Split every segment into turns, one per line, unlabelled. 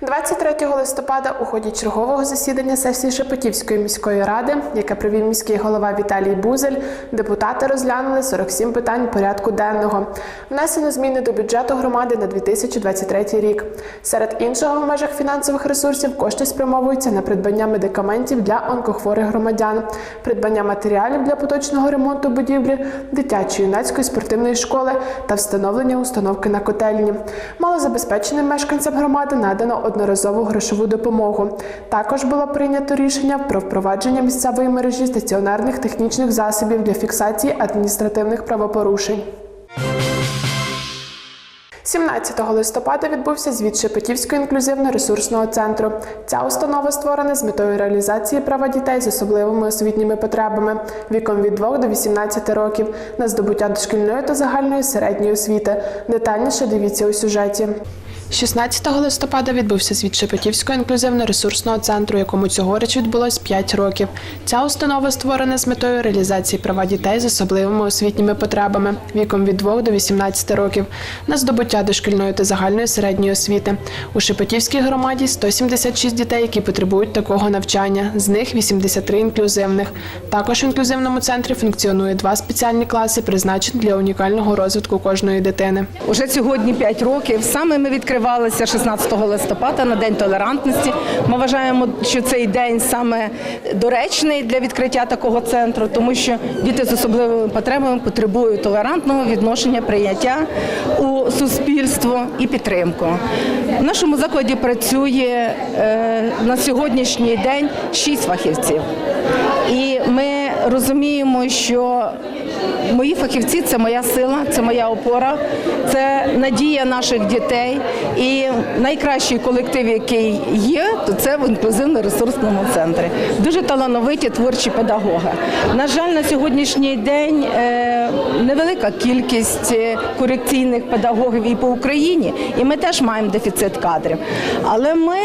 23 листопада у ході чергового засідання сесії Шепетівської міської ради, яке провів міський голова Віталій Бузель, депутати розглянули 47 питань порядку денного. Внесено зміни до бюджету громади на 2023 рік. Серед іншого, в межах фінансових ресурсів кошти спрямовуються на придбання медикаментів для онкохворих громадян, придбання матеріалів для поточного ремонту будівлі, дитячої юнацької спортивної школи та встановлення установки на котельні. Малозабезпеченим мешканцям громади надано одноразову грошову допомогу. Також було прийнято рішення про впровадження місцевої мережі стаціонарних технічних засобів для фіксації адміністративних правопорушень. 17 листопада відбувся звіт Шепетівського інклюзивно-ресурсного центру. Ця установа створена з метою реалізації права дітей з особливими освітніми потребами віком від 2 до 18 років на здобуття дошкільної та загальної середньої освіти. Детальніше дивіться у сюжеті. 16 листопада відбувся звіт Шепетівського інклюзивно-ресурсного центру, якому цьогоріч відбулось 5 років. Ця установа створена з метою реалізації права дітей з особливими освітніми потребами віком від 2 до 18 років на здобуття дошкільної та загальної середньої освіти. У Шепетівській громаді 176 дітей, які потребують такого навчання. З них 83 інклюзивних. Також в інклюзивному центрі функціонує два спеціальні класи, призначені для унікального розвитку кожної дитини.
Уже сьогодні 5 років. Саме ми відкривалися 16 листопада на День толерантності. Ми вважаємо, що цей день саме доречний для відкриття такого центру, тому що діти з особливими потребами потребують толерантного відношення, прийняття у суспільство і підтримку. В нашому закладі працює е, на сьогоднішній день 6 фахівців. І ми розуміємо, що Мої фахівці це моя сила, це моя опора, це надія наших дітей. І найкращий колектив, який є, то це в інклюзивно-ресурсному центрі. Дуже талановиті творчі педагоги. На жаль, на сьогоднішній день е, невелика кількість е, корекційних педагогів і по Україні, і ми теж маємо дефіцит кадрів. Але ми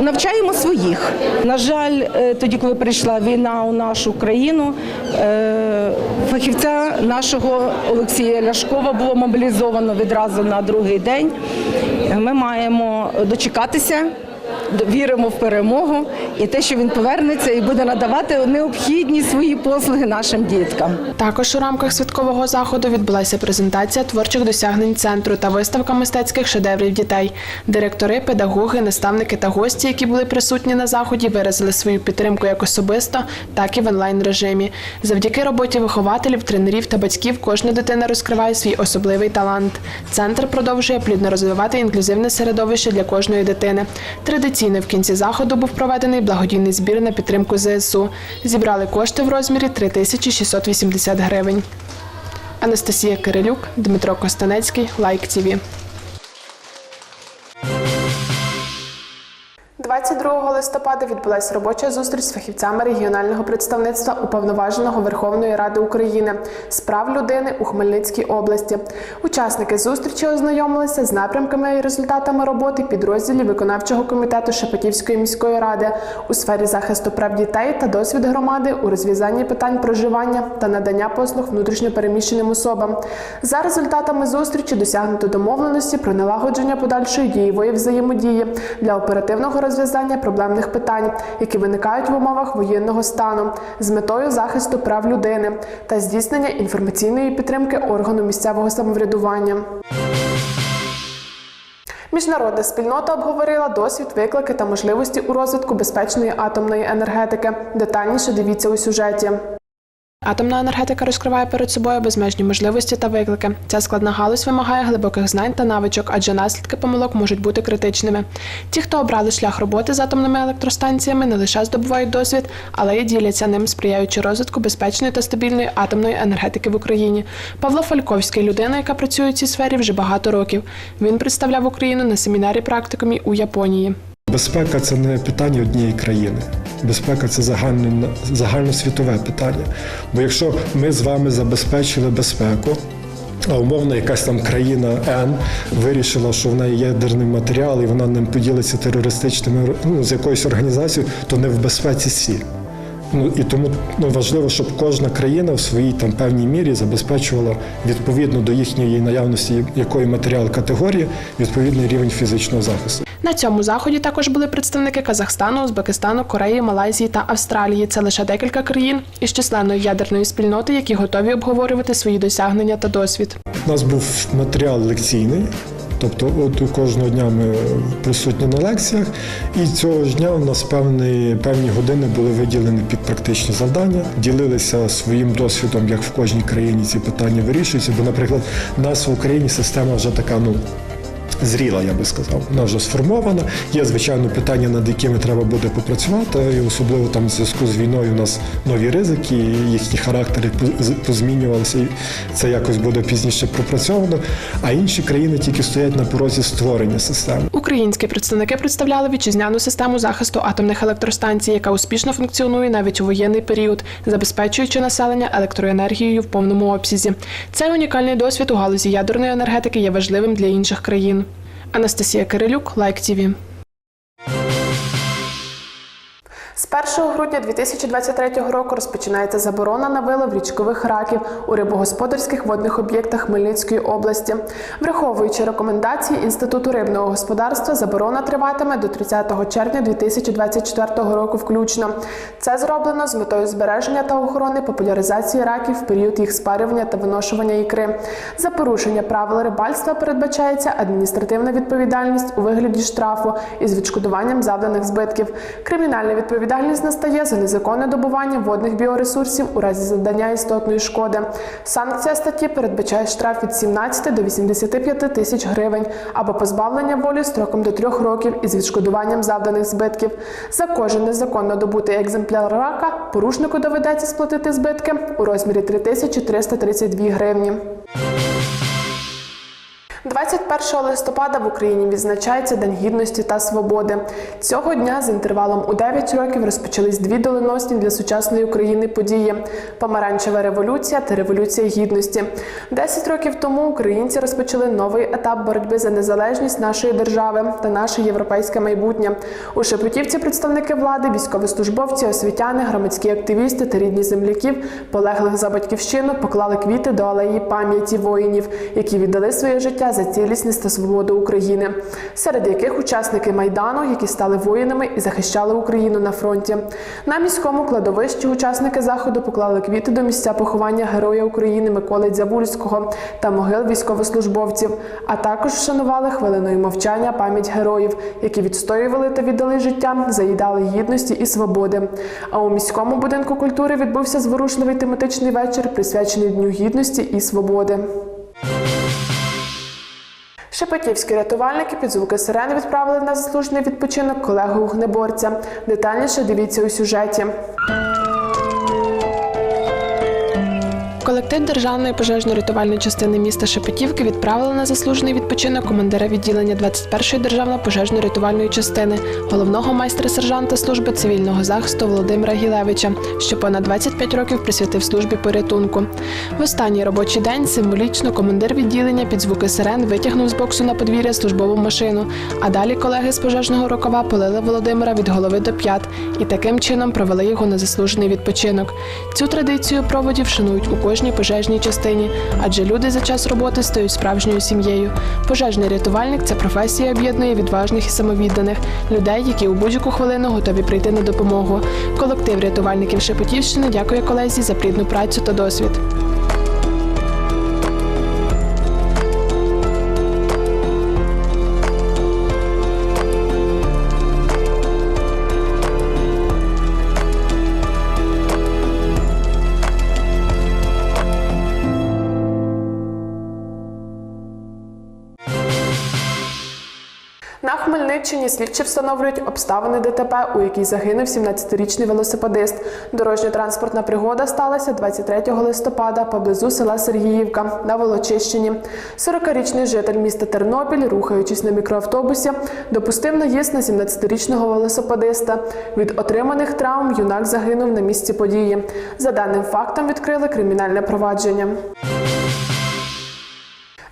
навчаємо своїх. На жаль, е, тоді, коли прийшла війна у нашу країну, е, фахівця нашого Олексія Ляшкова було мобілізовано відразу на другий день. Ми маємо дочекатися. Віримо в перемогу і те, що він повернеться і буде надавати необхідні свої послуги нашим діткам.
Також у рамках святкового заходу відбулася презентація творчих досягнень центру та виставка мистецьких шедеврів дітей. Директори, педагоги, наставники та гості, які були присутні на заході, виразили свою підтримку як особисто, так і в онлайн режимі. Завдяки роботі вихователів, тренерів та батьків кожна дитина розкриває свій особливий талант. Центр продовжує плідно розвивати інклюзивне середовище для кожної дитини. Традиційно в кінці заходу був проведений благодійний збір на підтримку ЗСУ. Зібрали кошти в розмірі 3680 гривень. Анастасія Кирилюк, Дмитро Костанецький, Лайк ТІВІ. 22 листопада відбулася робоча зустріч з фахівцями регіонального представництва уповноваженого Верховної Ради України з прав людини у Хмельницькій області. Учасники зустрічі ознайомилися з напрямками і результатами роботи підрозділів виконавчого комітету Шепетівської міської ради у сфері захисту прав дітей та досвід громади у розв'язанні питань проживання та надання послуг внутрішньопереміщеним особам. За результатами зустрічі досягнуто домовленості про налагодження подальшої дієвої взаємодії для оперативного розв'язання проблемних питань, які виникають в умовах воєнного стану, з метою захисту прав людини та здійснення інформаційної підтримки органу місцевого самоврядування. Міжнародна спільнота обговорила досвід, виклики та можливості у розвитку безпечної атомної енергетики. Детальніше дивіться у сюжеті. Атомна енергетика розкриває перед собою безмежні можливості та виклики. Ця складна галузь вимагає глибоких знань та навичок, адже наслідки помилок можуть бути критичними. Ті, хто обрали шлях роботи з атомними електростанціями, не лише здобувають досвід, але й діляться ним, сприяючи розвитку безпечної та стабільної атомної енергетики в Україні. Павло Фальковський людина, яка працює в цій сфері вже багато років. Він представляв Україну на семінарі практикумі у Японії.
Безпека це не питання однієї країни. Безпека це загальне, загальносвітове питання. Бо якщо ми з вами забезпечили безпеку, а умовно якась там країна Н вирішила, що в неї ядерний матеріал і вона ним поділиться терористичними ну, з якоюсь організацією, то не в безпеці всі. Ну і тому ну, важливо, щоб кожна країна в своїй там певній мірі забезпечувала відповідно до їхньої наявності якої матеріал категорії відповідний рівень фізичного захисту.
На цьому заході також були представники Казахстану, Узбекистану, Кореї, Малайзії та Австралії. Це лише декілька країн із численної ядерної спільноти, які готові обговорювати свої досягнення та досвід.
У нас був матеріал лекційний. Тобто, от у кожного дня ми присутні на лекціях, і цього ж дня у нас певні, певні години були виділені під практичні завдання, ділилися своїм досвідом, як в кожній країні ці питання вирішуються. Бо, наприклад, у нас в Україні система вже така, ну. Зріла, я би сказав, вона вже сформована. Є звичайно питання, над якими треба буде попрацювати, і особливо там в зв'язку з війною у нас нові ризики, їхні характери позмінювалися, і це якось буде пізніше пропрацьовано. А інші країни тільки стоять на порозі створення системи.
Українські представники представляли вітчизняну систему захисту атомних електростанцій, яка успішно функціонує навіть у воєнний період, забезпечуючи населення електроенергією в повному обсязі. Цей унікальний досвід у галузі ядерної енергетики є важливим для інших країн. Анастасія Кирилюк, Лайк ТІВІ. З 1 грудня 2023 року розпочинається заборона на вилов річкових раків у рибогосподарських водних об'єктах Хмельницької області. Враховуючи рекомендації Інституту рибного господарства, заборона триватиме до 30 червня 2024 року включно. Це зроблено з метою збереження та охорони популяризації раків в період їх спарювання та виношування ікри. За порушення правил рибальства передбачається адміністративна відповідальність у вигляді штрафу із відшкодуванням завданих збитків. Кримінальна відповідальність настає за незаконне добування водних біоресурсів у разі завдання істотної шкоди. Санкція статті передбачає штраф від 17 до 85 тисяч гривень або позбавлення волі строком до трьох років із відшкодуванням завданих збитків. За кожен незаконно добутий екземпляр рака порушнику доведеться сплатити збитки у розмірі 3332 гривні. 21 листопада в Україні відзначається День гідності та свободи. Цього дня з інтервалом у 9 років розпочались дві доленосні для сучасної України події: помаранчева революція та революція гідності. 10 років тому українці розпочали новий етап боротьби за незалежність нашої держави та наше європейське майбутнє. У Шепетівці представники влади, військовослужбовці, освітяни, громадські активісти та рідні земляків, полеглих за батьківщину, поклали квіти до алеї пам'яті воїнів, які віддали своє життя за цілісність та свободу України, серед яких учасники майдану, які стали воїнами і захищали Україну на фронті. На міському кладовищі учасники заходу поклали квіти до місця поховання Героя України Миколи Дзявульського та могил військовослужбовців, а також вшанували хвилиною мовчання пам'ять героїв, які відстоювали та віддали життя за ідеали гідності і свободи. А у міському будинку культури відбувся зворушливий тематичний вечір, присвячений Дню гідності і свободи. Шепетівські рятувальники під звуки сирени відправили на заслужений відпочинок колегу угнеборця. Детальніше дивіться у сюжеті. Колектив Державної пожежно-рятувальної частини міста Шепетівки відправили на заслужений відпочинок командира відділення 21-ї державної пожежно-рятувальної частини, головного майстра сержанта служби цивільного захисту Володимира Гілевича, що понад 25 років присвятив службі порятунку. В останній робочий день символічно командир відділення під звуки сирен витягнув з боксу на подвір'я службову машину. А далі колеги з пожежного рукава полили Володимира від голови до п'ят і таким чином провели його на заслужений відпочинок. Цю традицію проводів шанують у кожній пожежній частині, адже люди за час роботи стають справжньою сім'єю. Пожежний рятувальник це професія об'єднує відважних і самовідданих людей, які у будь-яку хвилину готові прийти на допомогу. Колектив рятувальників Шепетівщини дякує колезі за плідну працю та досвід. Хмельниччині слідчі встановлюють обставини ДТП, у якій загинув 17-річний велосипедист. Дорожньо-транспортна пригода сталася 23 листопада поблизу села Сергіївка на Волочищині. 40-річний житель міста Тернопіль, рухаючись на мікроавтобусі, допустив наїзд на 17-річного велосипедиста. Від отриманих травм юнак загинув на місці події. За даним фактом відкрили кримінальне провадження.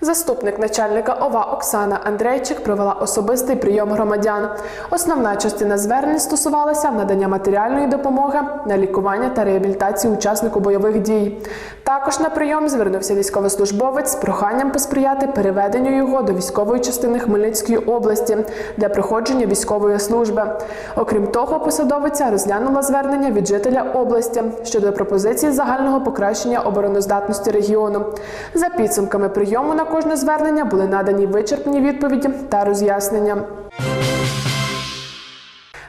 Заступник начальника ОВА Оксана Андрейчик провела особистий прийом громадян. Основна частина звернень стосувалася надання матеріальної допомоги на лікування та реабілітацію учаснику бойових дій. Також на прийом звернувся військовослужбовець з проханням посприяти переведенню його до військової частини Хмельницької області для проходження військової служби. Окрім того, посадовиця розглянула звернення від жителя області щодо пропозиції загального покращення обороноздатності регіону. За підсумками прийому на кожне звернення були надані вичерпні відповіді та роз'яснення.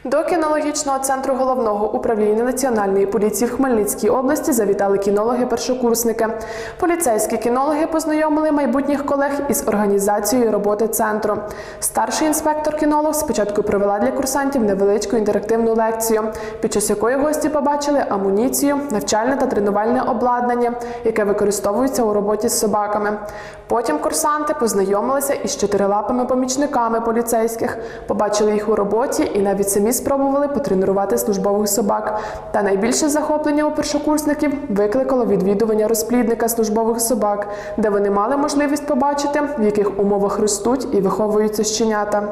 До кінологічного центру головного управління національної поліції в Хмельницькій області завітали кінологи-першокурсники. Поліцейські кінологи познайомили майбутніх колег із організацією роботи центру. Старший інспектор-кінолог спочатку провела для курсантів невеличку інтерактивну лекцію, під час якої гості побачили амуніцію, навчальне та тренувальне обладнання, яке використовується у роботі з собаками. Потім курсанти познайомилися із чотирилапими помічниками поліцейських, побачили їх у роботі і навіть самі спробували потренувати службових собак. Та найбільше захоплення у першокурсників викликало відвідування розплідника службових собак, де вони мали можливість побачити, в яких умовах ростуть і виховуються щенята.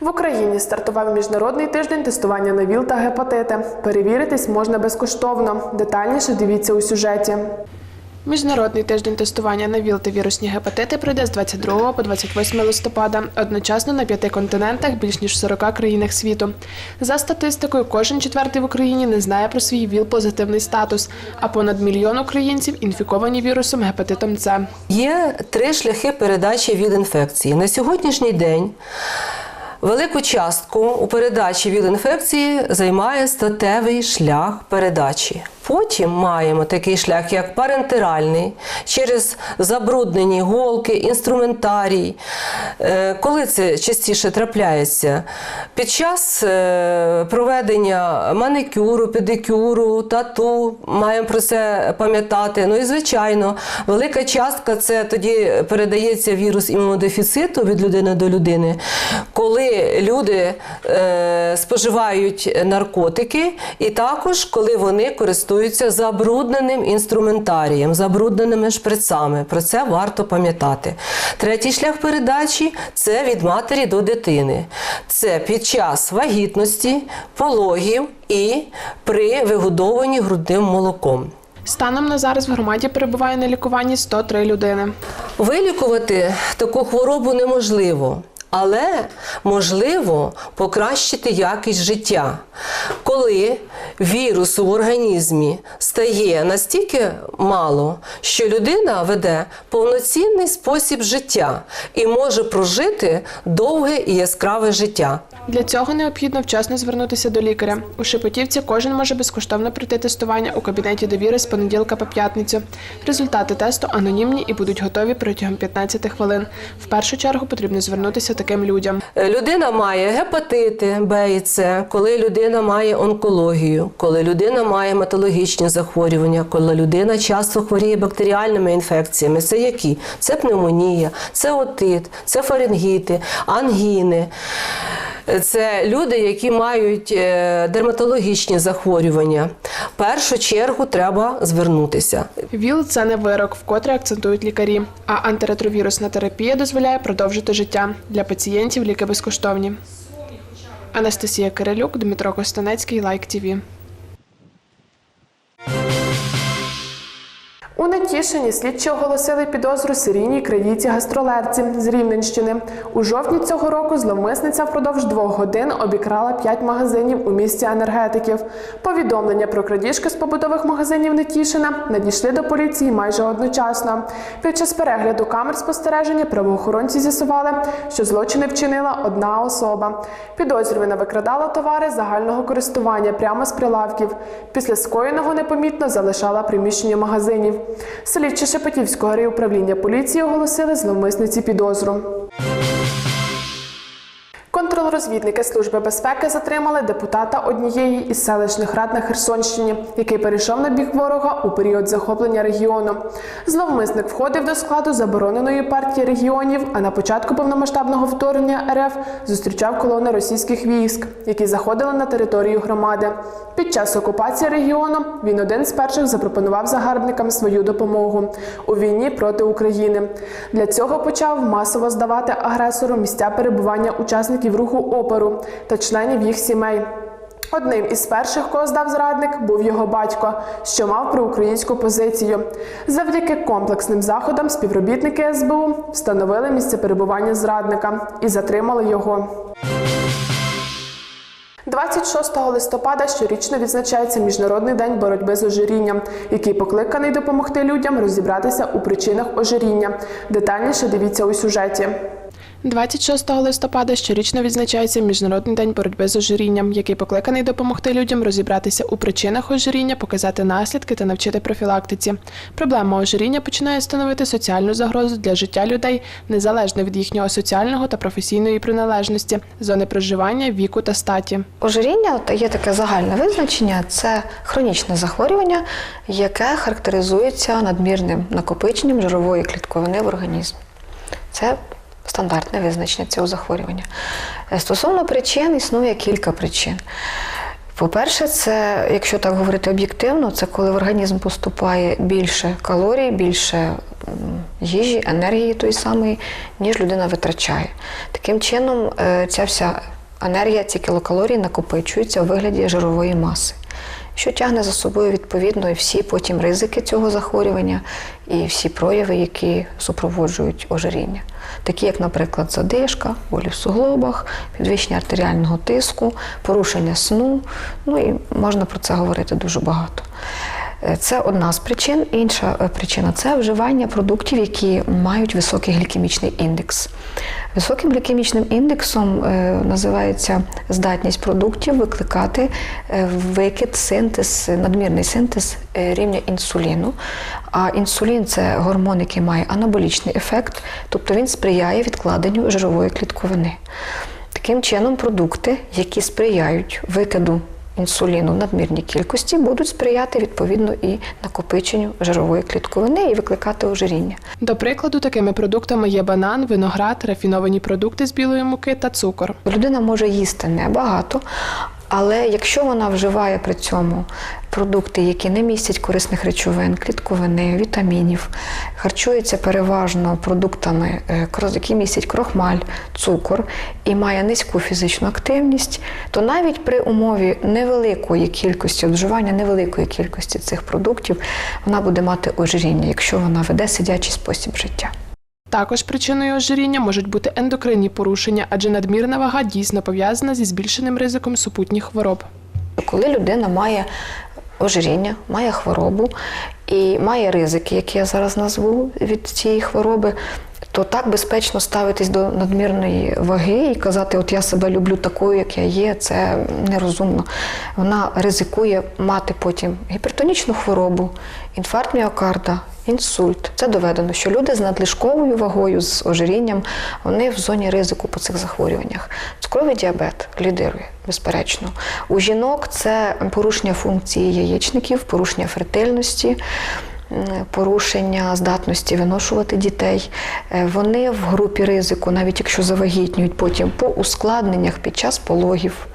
В Україні стартував міжнародний тиждень тестування на ВІЛ та гепатити. Перевіритись можна безкоштовно. Детальніше дивіться у сюжеті. Міжнародний тиждень тестування на ВІЛ та вірусні гепатити пройде з 22 по 28 листопада, одночасно на п'яти континентах більш ніж в 40 країнах світу. За статистикою, кожен четвертий в Україні не знає про свій ВІЛ-позитивний статус, а понад мільйон українців інфіковані вірусом гепатитом С.
Є три шляхи передачі від інфекції. На сьогоднішній день велику частку у передачі від інфекції займає статевий шлях передачі. Потім маємо такий шлях, як парентеральний, через забруднені голки, інструментарій. Е, Коли це частіше трапляється? Під час е, проведення маникюру, педикюру, тату, маємо про це пам'ятати. Ну і звичайно, велика частка це тоді передається вірус імунодефіциту від людини до людини, коли люди е, споживають наркотики, і також коли вони користуються забрудненим інструментарієм, забрудненими шприцами. Про це варто пам'ятати. Третій шлях передачі це від матері до дитини. Це під час вагітності, пологів і при вигодованні грудним молоком.
Станом на зараз в громаді перебуває на лікуванні 103 людини.
Вилікувати таку хворобу неможливо, але можливо покращити якість життя. Коли вірусу в організмі стає настільки мало, що людина веде повноцінний спосіб життя і може прожити довге і яскраве життя.
Для цього необхідно вчасно звернутися до лікаря. У Шепетівці кожен може безкоштовно пройти тестування у кабінеті довіри з понеділка по п'ятницю. Результати тесту анонімні і будуть готові протягом 15 хвилин. В першу чергу потрібно звернутися таким людям.
Е, Людина має гепатити Б і С, коли людина має онкологію, коли людина має металогічні захворювання, коли людина часто хворіє бактеріальними інфекціями. Це які? Це пневмонія, це отит, це фарингіти, ангіни. Це люди, які мають е, дерматологічні захворювання. В першу чергу треба звернутися.
ВІЛ це не вирок, вкотре акцентують лікарі. А антиретровірусна терапія дозволяє продовжити життя. Для пацієнтів ліки безкоштовні. Анастасія Кирилюк, Дмитро Костанецький, Лайк ТІВІ. У Нетішині слідчі оголосили підозру серійній крадійці гастролерці з Рівненщини. У жовтні цього року зловмисниця впродовж двох годин обікрала п'ять магазинів у місті енергетиків. Повідомлення про крадіжки з побутових магазинів Нетішина надійшли до поліції майже одночасно. Під час перегляду камер спостереження правоохоронці з'ясували, що злочини вчинила одна особа. Підозрювана викрадала товари загального користування прямо з прилавків. Після скоєного непомітно залишала приміщення магазинів. Слідчі Шепетівського райуправління поліції оголосили зловмисниці підозру. Контролер Контррозвідники Служби безпеки затримали депутата однієї із селищних рад на Херсонщині, який перейшов на бік ворога у період захоплення регіону. Зловмисник входив до складу забороненої партії регіонів, а на початку повномасштабного вторгнення РФ зустрічав колони російських військ, які заходили на територію громади. Під час окупації регіону він один з перших запропонував загарбникам свою допомогу у війні проти України. Для цього почав масово здавати агресору місця перебування учасників руху опору та членів їх сімей. Одним із перших, кого здав зрадник, був його батько, що мав проукраїнську позицію. Завдяки комплексним заходам співробітники СБУ встановили місце перебування зрадника і затримали його. 26 листопада щорічно відзначається Міжнародний день боротьби з ожирінням, який покликаний допомогти людям розібратися у причинах ожиріння. Детальніше дивіться у сюжеті. 26 листопада щорічно відзначається Міжнародний день боротьби з ожирінням, який покликаний допомогти людям розібратися у причинах ожиріння, показати наслідки та навчити профілактиці. Проблема ожиріння починає становити соціальну загрозу для життя людей незалежно від їхнього соціального та професійної приналежності, зони проживання, віку та статі.
Ожиріння є таке загальне визначення це хронічне захворювання, яке характеризується надмірним накопиченням жирової клітковини в організмі. Це стандартне визначення цього захворювання. Е, Стосовно причин, існує кілька причин. По-перше, це, якщо так говорити об'єктивно, це коли в організм поступає більше калорій, більше їжі, енергії тої самої, ніж людина витрачає. Таким чином, е, ця вся енергія, ці кілокалорії накопичуються у вигляді жирової маси, що тягне за собою відповідно і всі потім ризики цього захворювання і всі прояви, які супроводжують ожиріння. Такі, як, наприклад, задишка, болі в суглобах, підвищення артеріального тиску, порушення сну. Ну і можна про це говорити дуже багато. Е, Це одна з причин. Інша е, причина це вживання продуктів, які мають високий глікемічний індекс. Високим глікемічним індексом е, називається здатність продуктів викликати викид, синтез, надмірний синтез рівня інсуліну. А інсулін це гормон, який має анаболічний ефект, тобто він сприяє відкладенню жирової клітковини. Таким чином, продукти, які сприяють викиду інсуліну в надмірній кількості, будуть сприяти відповідно і накопиченню жирової клітковини і викликати ожиріння.
До прикладу, такими продуктами є банан, виноград, рафіновані продукти з білої муки та цукор.
Людина може їсти небагато, але якщо вона вживає при цьому продукти, які не містять корисних речовин, клітковини, вітамінів, харчується переважно продуктами, е, які містять крохмаль, цукор і має низьку фізичну активність, то навіть при умові невеликої кількості вживання невеликої кількості цих продуктів вона буде мати ожиріння, якщо вона веде сидячий спосіб життя.
Також причиною ожиріння можуть бути ендокринні порушення, адже надмірна вага дійсно пов'язана зі збільшеним ризиком супутніх хвороб.
Коли людина має ожиріння, має хворобу і має ризики, які я зараз назву від цієї хвороби, то так безпечно ставитись до надмірної ваги і казати, от я себе люблю такою, як я є, це нерозумно. Вона ризикує мати потім гіпертонічну хворобу, інфаркт міокарда, інсульт. Це доведено, що люди з надлишковою вагою, з ожирінням, вони в зоні ризику по цих захворюваннях. Цукровий діабет лідирує, безперечно. У жінок це порушення функції яєчників, порушення фертильності. Порушення здатності виношувати дітей. Е, Вони в групі ризику, навіть якщо завагітнюють потім по ускладненнях під час пологів.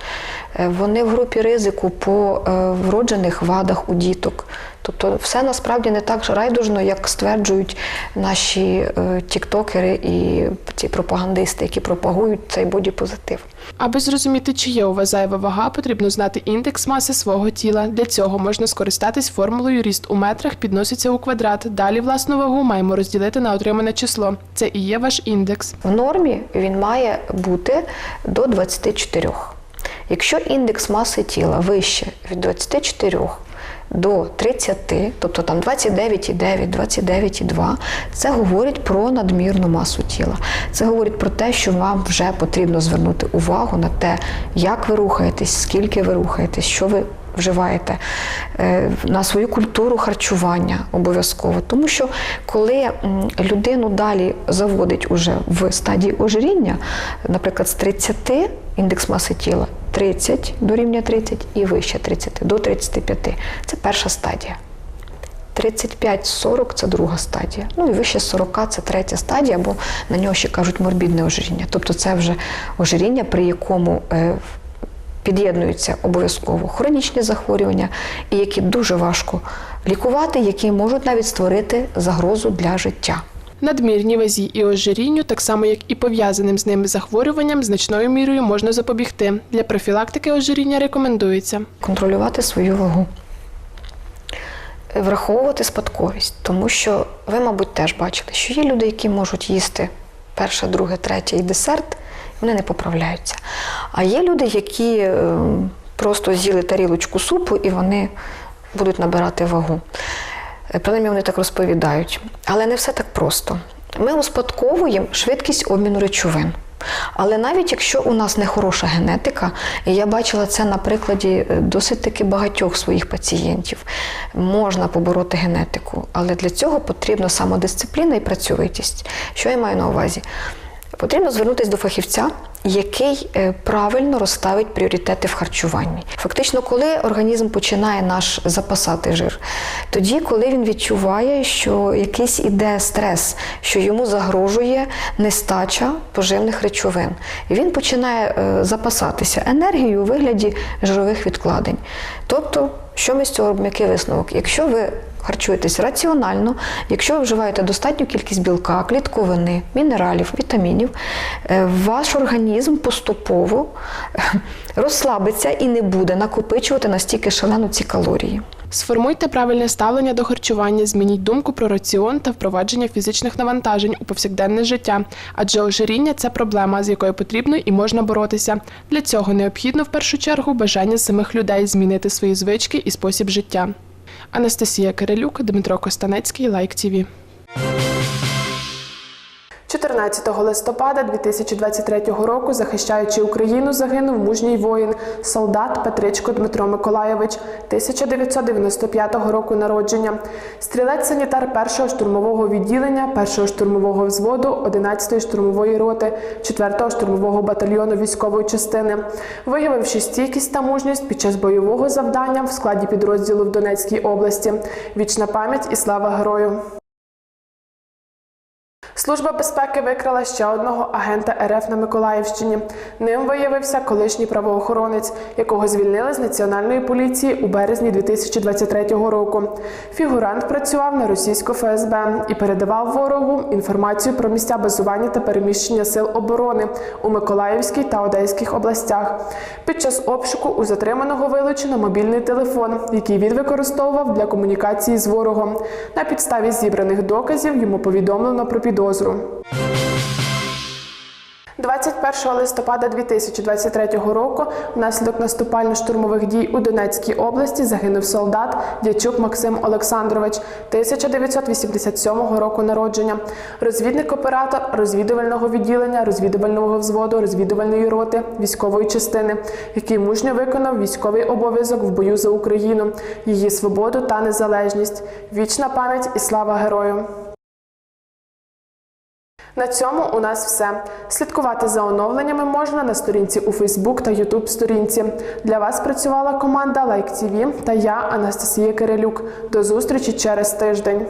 Е, Вони в групі ризику по е, вроджених вадах у діток. Тобто все насправді не так райдужно, як стверджують наші е, тіктокери і ці пропагандисти, які пропагують цей бодіпозитив.
Аби зрозуміти, чи є у вас зайва вага, потрібно знати індекс маси свого тіла. Для цього можна скористатись формулою ріст у метрах підноситься у квадрат. Далі власну вагу маємо розділити на отримане число. Це і є ваш індекс.
В нормі він має бути до 24. Якщо індекс маси тіла вище від 24 до 30, тобто там 29,9, 29,2, це говорить про надмірну масу тіла. Це говорить про те, що вам вже потрібно звернути увагу на те, як ви рухаєтесь, скільки ви рухаєтесь, що ви вживаєте, е, на свою культуру харчування обов'язково. Тому що коли людину далі заводить уже в стадії ожиріння, наприклад, з 30 індекс маси тіла 30 до рівня 30 і вище 30 до 35. Це перша стадія. 35-40 це друга стадія. Ну і вище 40 це третя стадія, або на нього ще кажуть морбідне ожиріння. Тобто це вже ожиріння, при якому е, під'єднуються обов'язково хронічні захворювання, і які дуже важко лікувати, які можуть навіть створити загрозу для життя.
Надмірній вазі і ожирінню, так само як і пов'язаним з ними захворюванням, значною мірою можна запобігти. Для профілактики ожиріння рекомендується
контролювати свою вагу, враховувати спадковість, тому що ви, мабуть, теж бачили, що є люди, які можуть їсти перше, друге, третє і десерт, вони не поправляються. А є люди, які е, просто з'їли тарілочку супу і вони будуть набирати вагу. Е, Принаймні вони так розповідають. Але не все так просто. Ми успадковуємо швидкість обміну речовин. Але навіть якщо у нас не хороша генетика, і я бачила це на прикладі е, досить таки багатьох своїх пацієнтів, можна побороти генетику, але для цього потрібна самодисципліна і працьовитість. Що я маю на увазі? Потрібно звернутися до фахівця, який е, правильно розставить пріоритети в харчуванні. Фактично, коли організм починає наш запасати жир, тоді, коли він відчуває, що якийсь іде стрес, що йому загрожує нестача поживних речовин, і він починає е, запасатися енергією у вигляді жирових відкладень. Тобто, що ми з цього робимо? Який висновок? Якщо ви харчуєтесь раціонально, якщо ви вживаєте достатню кількість білка, клітковини, мінералів, вітамінів, е, ваш організм поступово е, розслабиться і не буде накопичувати настільки шалено ці калорії.
Сформуйте правильне ставлення до харчування, змініть думку про раціон та впровадження фізичних навантажень у повсякденне життя, адже ожиріння це проблема, з якою потрібно і можна боротися. Для цього необхідно в першу чергу бажання самих людей змінити свої звички і спосіб життя. Анастасія Кирилюк, Дмитро Костанецький, Лайк ТІВІ. 14 листопада 2023 року, захищаючи Україну, загинув мужній воїн, солдат Петричко Дмитро Миколайович, 1995 року народження, стрілець санітар 1-го штурмового відділення, 1-го штурмового взводу, 11-ї штурмової роти, 4-го штурмового батальйону військової частини, виявивши стійкість та мужність під час бойового завдання в складі підрозділу в Донецькій області. Вічна пам'ять і слава герою. Служба безпеки викрала ще одного агента РФ на Миколаївщині. Ним виявився колишній правоохоронець, якого звільнили з національної поліції у березні 2023 року. Фігурант працював на російську ФСБ і передавав ворогу інформацію про місця базування та переміщення сил оборони у Миколаївській та Одеських областях. Під час обшуку у затриманого вилучено мобільний телефон, який він використовував для комунікації з ворогом. На підставі зібраних доказів йому повідомлено про підозру. 21 листопада 2023 року внаслідок наступально-штурмових дій у Донецькій області загинув солдат Дячук Максим Олександрович 1987 року народження, розвідник-оператор розвідувального відділення, розвідувального взводу, розвідувальної роти військової частини, який мужньо виконав військовий обов'язок в бою за Україну, її свободу та незалежність. Вічна пам'ять і слава герою. На цьому у нас все. Слідкувати за оновленнями можна на сторінці у Фейсбук та Ютуб сторінці. Для вас працювала команда Лайк ТІВІ та я, Анастасія Кирилюк. До зустрічі через тиждень.